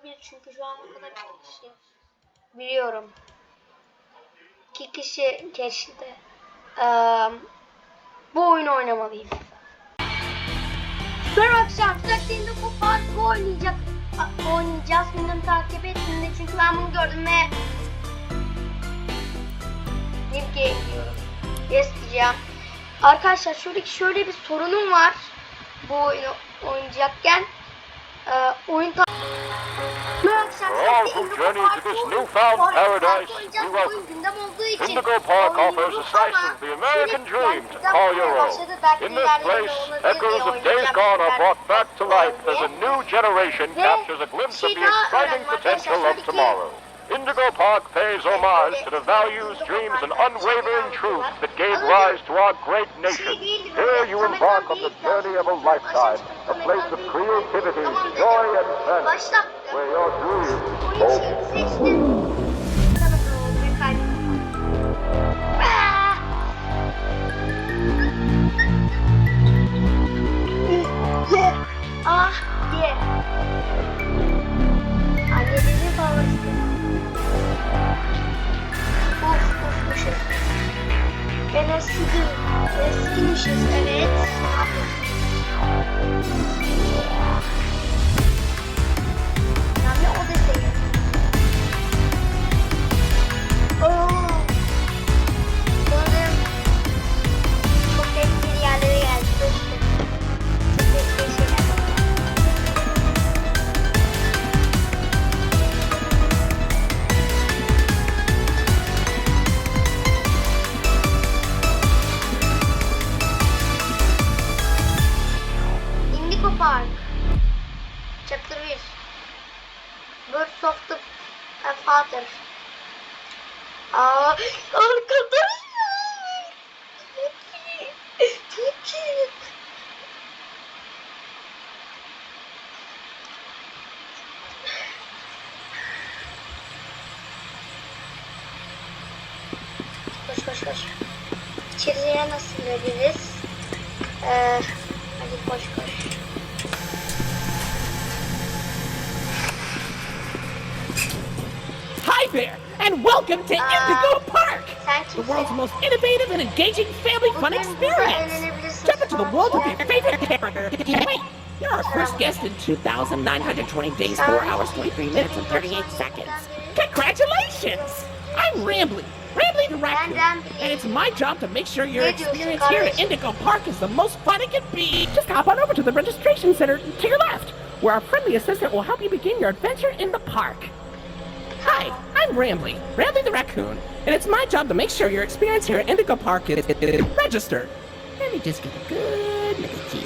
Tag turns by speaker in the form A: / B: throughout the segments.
A: olabilir çünkü şu ana kadar iki kişi biliyorum. İki kişi geçti. Eee, bu oyunu oynamalıyım. Merhaba arkadaşlar, Sıcaklarında bu parkı oynayacak. Oynayacağız. Benim takip ettiğinde çünkü ben bunu gördüm ve New Game diyorum. Yes diyeceğim. Arkadaşlar şöyle şöyle bir sorunum var. Bu oyunu oynayacakken. Ee, oyun
B: Throughout
A: your
B: journey to this newfound paradise, you welcome. Indigo Park offers a slice of the American dream to call your own. In this place, echoes of days gone are brought back to life as a new generation captures a glimpse of the exciting potential of tomorrow. Indigo Park pays homage to the values, dreams, and unwavering truth that gave rise to our great nation. Here you embark on the journey of a lifetime, a place of creativity, joy, and
A: Başla.
B: where your dreams
A: hadi. Ah! Arkadaşlar. Çok iyi. Koş koş koş. İçeriye nasıl gireriz? Ee, hadi koş koş.
C: Hi there, and welcome to
A: Uh,
C: Indigo Park, the world's most innovative and engaging family fun experience. Step into the world of your favorite character. Wait, you're our first guest in 2,920 days, 4 hours, 23 minutes, and 38 seconds. Congratulations! I'm Rambly, Rambly the Raccoon, and it's my job to make sure your experience here at? Indigo Park is the most fun it can be. Just hop on over to the registration center to your left, where our friendly assistant will help you begin your adventure in the park. Hi, I'm Rambly, Rambly the Raccoon, and it's my job to make sure your experience here at Indigo Park is, is registered. Let me just get a good look at you.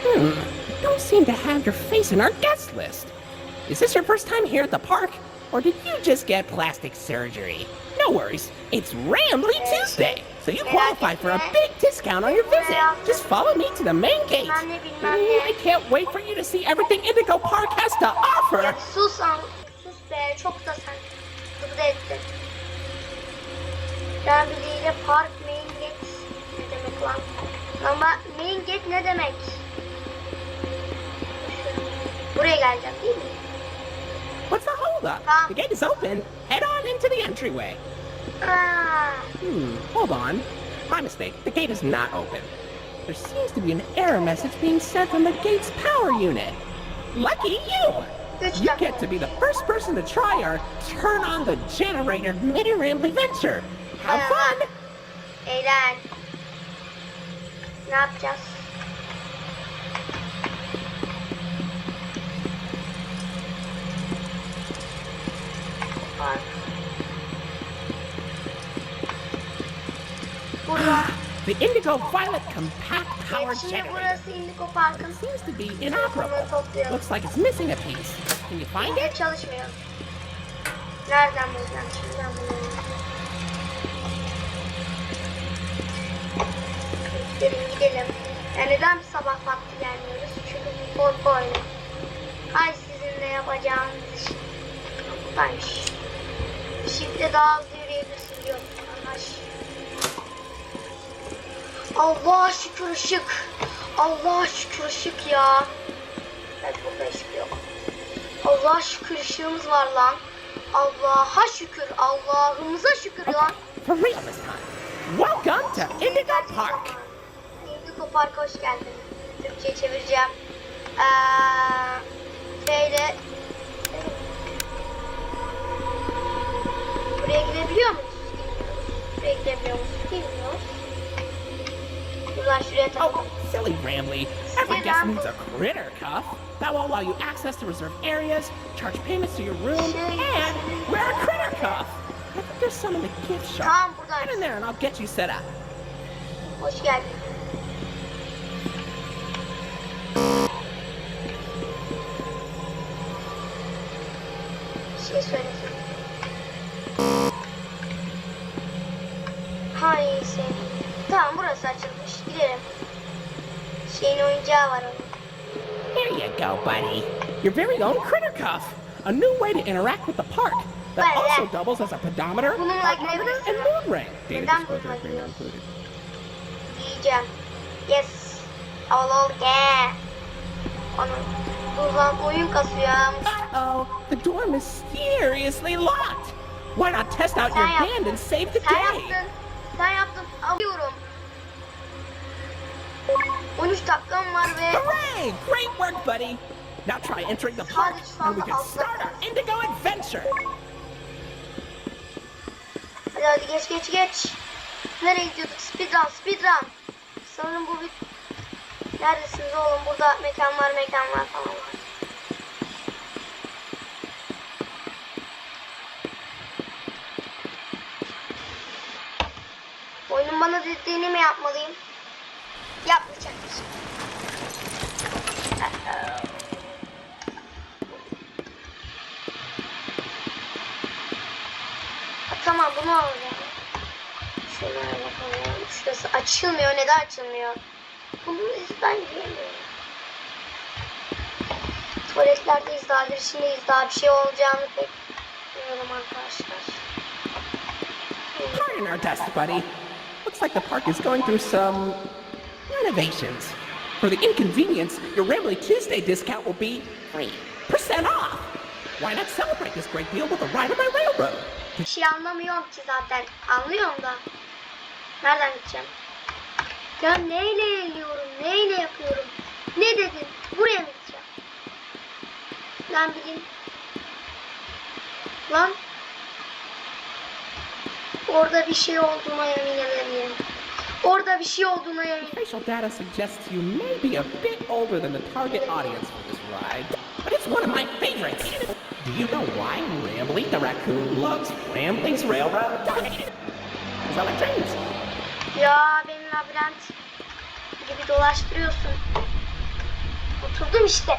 C: Hmm, you don't seem to have your face in our guest list. Is this your first time here at the park, or did you just get plastic surgery? No worries, it's Rambly Tuesday, so you qualify for a big discount on your visit. Just follow me to the main gate. Ooh, I can't wait for you to see everything Indigo Park has to offer.
A: Ya sus an, sus be çok da sen gıdı ettin. Ben biliyle park main gate ne demek lan? Ama main gate ne demek? Buraya geleceğim değil mi?
C: What's the holdup?
A: Tom.
C: The gate is open. Head on into the entryway.
A: Aa,
C: Hmm, hold on. My mistake. The gate is not open. There seems to be an error message being sent from the gate's power unit. Lucky you! You get to be the first person to try our turn on the generator mini rambly venture. Have fun!
A: Eğlen. Ne yapacağız? Park. Burada.
C: The Indigo Violet Compact
A: Şimdi
C: Generator
A: Park'ın.
C: seems to be inoperable. Looks like it's missing a piece. Can you find it?
A: çalışmıyor? Nereden bulacağım? Gidelim gidelim. Ya neden sabah vakti gelmiyoruz? Çünkü bu korku oyunu. Hay sizinle yapacağınız iş. Buradaymış. Şimdi daha Allah şükür ışık. Allah şükür ışık ya. Evet burada ışık yok. Allah şükür ışığımız var lan. Allah'a şükür. Allah'ımıza şükür lan.
C: Welcome to Indigo Park.
A: Indigo Park'a hoş geldin. Türkçe çevireceğim. Eee şeyle Buraya girebiliyor muyuz? Buraya girebiliyor muyuz? Girmiyoruz.
C: Oh,
A: takalım.
C: silly Rambly. Every guest needs a critter cuff. That will allow you access to reserved areas, charge payments to your room, and wear a critter cuff. I think there's some in the gift shop. Get in there and I'll get you set up.
A: Hoş geldin. Bir şey söylesin. Hay seni. Tamam burası açılmış. Girelim. Şeyin oyuncağı var onun.
C: Here you go, buddy. Your very own critter cuff. A new way to interact with the park that also doubles as a pedometer, monitor, and moon ring. Data disclosure agreement included.
A: Diyeceğim. Yes. Al ol gel. Onun. Buradan oyun kasıyor.
C: Uh-oh, the door mysteriously locked. Why not test out your
A: yaptın.
C: band and save the
A: Sen
C: day?
A: yaptın. Sen yaptın. Alıyorum. 13 dakikam var ve
C: Hooray! Great work, buddy. Now try entering the park, and we can start our Indigo adventure.
A: hadi hadi geç geç geç. Nereye gidiyorduk? Speedrun speedrun. Sanırım bu bir... Neredesiniz oğlum? Burada mekan var mekan var falan var. Dediğini mi yapmalıyım? Yapmayacaktır. Ha, tamam bunu alacağım. Şöyle bakalım. Şurası açılmıyor. Neden açılmıyor? Bunun yüzden giremiyorum. Tuvaletlerdeyiz daha girişindeyiz. Daha bir şey olacağını pek bilmiyorum arkadaşlar.
C: Our dust, buddy. Looks like the park is going through some renovations. For the inconvenience, your Rambly Tuesday discount will be 3% off. Why not celebrate this great deal with a ride on my railroad?
A: Bir şey anlamıyorum ki zaten. Anlıyorum da. Nereden gideceğim? Ya neyle eliyorum? Neyle yapıyorum? Ne dedin? Buraya mı gideceğim? Ben bileyim. Lan. Orada bir şey olduğuna yemin ederim. Orada bir şey olduğuna yemin
C: Facial data suggests you may be a bit older than the target audience for this ride, but it's one of my favorites. Do you know why Rambly the raccoon loves Rambly's Railroad? Is that like James?
A: Ya beni labirent gibi dolaştırıyorsun. Oturdum işte.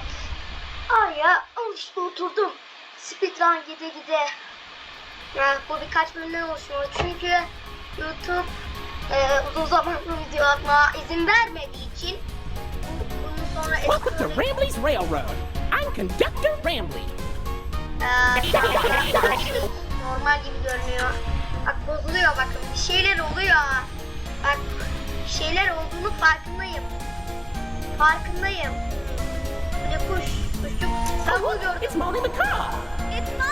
A: Ay ya al işte oturdum. Speedrun gide gide. Bu birkaç bölümden oluşuyor. Çünkü YouTube e, uzun zamanlı video atma izin vermediği için bu- bunun sonra
C: Welcome to Rambly's Railroad. I'm Conductor Rambly.
A: Ee, normal gibi görünüyor. Bak bozuluyor bakın. Bir şeyler oluyor. Bak bir şeyler olduğunu farkındayım. Farkındayım. Böyle kuş, kuşçuk savur
C: It's
A: gördüm.
C: Molly McCall.
D: It's Molly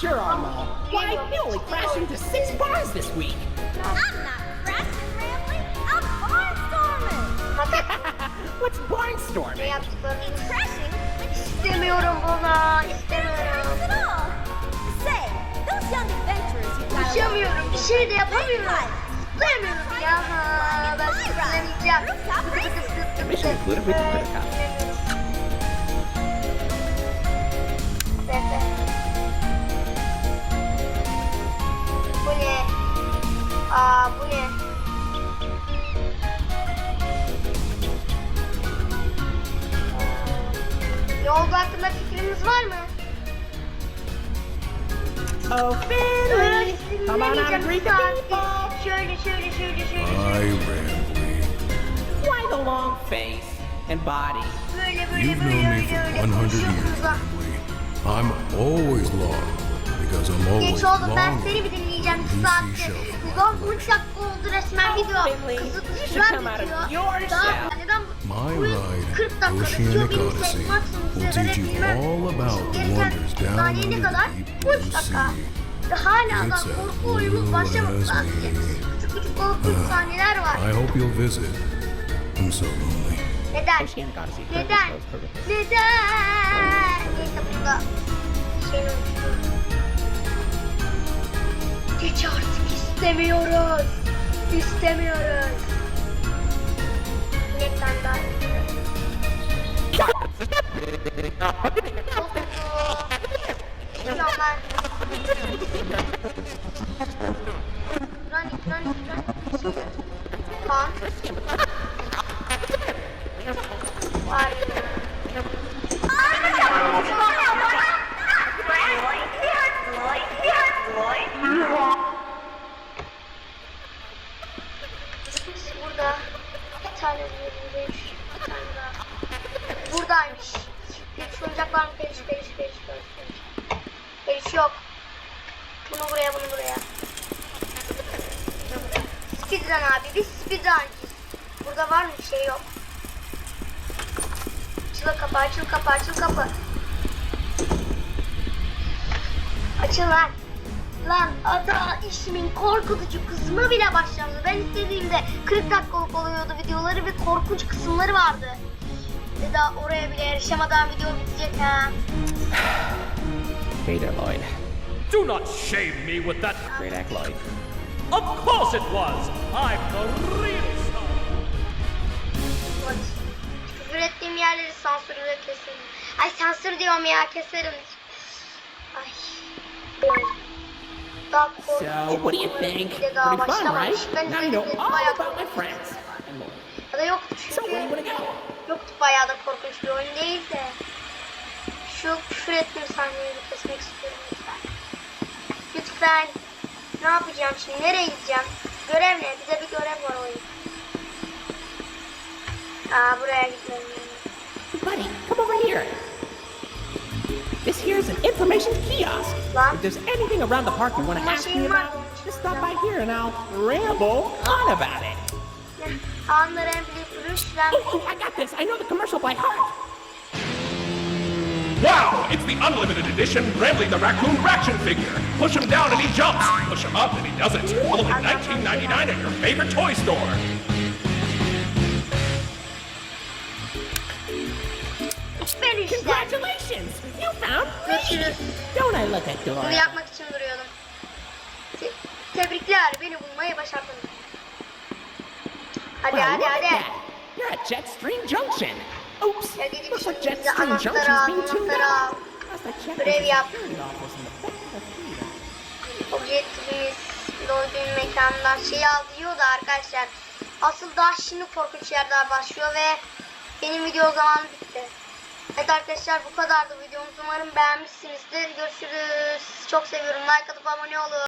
C: sure are, Mom. Uh, Why, we only crashed into six bars this week.
D: I'm not crashing, Rambly. I'm barnstorming.
C: What's
A: Ne
C: barnstorming?
A: yaptıklarını
D: Crashing when you
A: istemiyorum buna. İstemiyorum.
D: at all. Say, those young adventurers you got
A: Uçamıyorum. Bir şey de yapamıyorum. Zıplayamıyorum ya. Ha, Ben zıplayamayacağım.
C: Mission included with the
A: hakkında fikriniz var mı?
C: Oh, Finley! Come on out and
A: Dinlemeyeceğim
C: greet the
A: saat.
C: people!
A: Şöyle şöyle şöyle şöyle.
E: Rambly.
C: Why the long face and body?
A: Böyle böyle
E: You've
A: böyle
E: known me
A: böyle
E: for
A: böyle
E: 100
A: konuşuyorsunuz
E: years. Rambly. I'm always long because I'm always
A: Geç oldu ben
E: long.
A: seni bir dinleyeceğim
E: You
A: bir
E: see
A: saatte.
E: shelf.
A: Zor 13 dakika oldu resmen video. Kızı
C: of
A: bitiyor. Daha
E: My ride,
A: 40 dakikada
E: Oceanic Odyssey, will teach you all about the wonders down under the
A: kadar
E: deep
A: 13
E: blue
A: dakika.
E: sea.
A: Hala da korku oyunumuz başlamadı.
E: blue
A: daha.
E: as me.
A: Küçük küçük korkunç sahneler var.
E: I hope you'll visit. I'm so lonely.
A: Neden? Neden? Neden? Neyse burada şeyini unuttum. Geç artık istemiyoruz. İstemiyoruz. Uh -huh. Biz speedruncıyız. Burada var mı bir şey yok. Açıl kapı, açıl kapı, açıl kapı. Açıl lan. Lan ada işimin korkutucu kısmı bile başladı. Ben istediğimde 40 dakikalık oluyordu videoları ve korkunç kısımları vardı. Ve daha oraya bile erişemeden video bitecek ha.
C: Hey there, Lloyd.
F: Do not shame me with that.
C: Great act, Lloyd.
F: Of course it was. I'm the real star.
A: Küfür ettiğim yerleri sansürle keserim. Ay sansür diyorum ya keserim. Ay. Daha.
C: So, what do you think? Pretty fun, right? Now you know all about my friends.
A: Ya da yoktu
C: So, where do you
A: çünkü.
C: want to go?
A: Yoktu bayağı da korkunç bir oyun değil de. Şu küfür ettiğim sahneyi bir kesmek istiyorum lütfen. Lütfen. Ne yapacağım şimdi? Nereye gideceğim? Görev ne? Bize bir görev var oyun. Aa buraya gitmem.
C: Buddy, come over here. This here's an information kiosk.
A: Lan.
C: If there's anything around the park you want to ask me about, just stop by here and I'll ramble on about it.
A: Anlar Emily Bruce ben
C: Oh, oh, I got this. I know the commercial by heart.
G: It's the unlimited edition Rambley the Raccoon Raction figure. Push him down and he jumps. Push him up and he doesn't. Only $19.99 at your favorite toy store.
C: Congratulations! You found me! Don't I look
A: Bunu
C: adorable?
A: yapmak için duruyordum. Te- tebrikler beni bulmayı başardın. Hadi
C: Well,
A: hadi hadi.
C: You're at Jetstream Junction. Oops.
A: Ya gidip
C: Looks like Jetstream
A: anahtarı
C: Junction's being tuned out. Must have checked the
A: yap. Objektifimiz Lloyd'un mekanından arkadaşlar. Asıl daha şimdi korkunç yerler başlıyor ve benim video o zaman bitti. Evet arkadaşlar bu kadardı videomuz. Umarım beğenmişsinizdir. Görüşürüz. Çok seviyorum. Like atıp abone olun.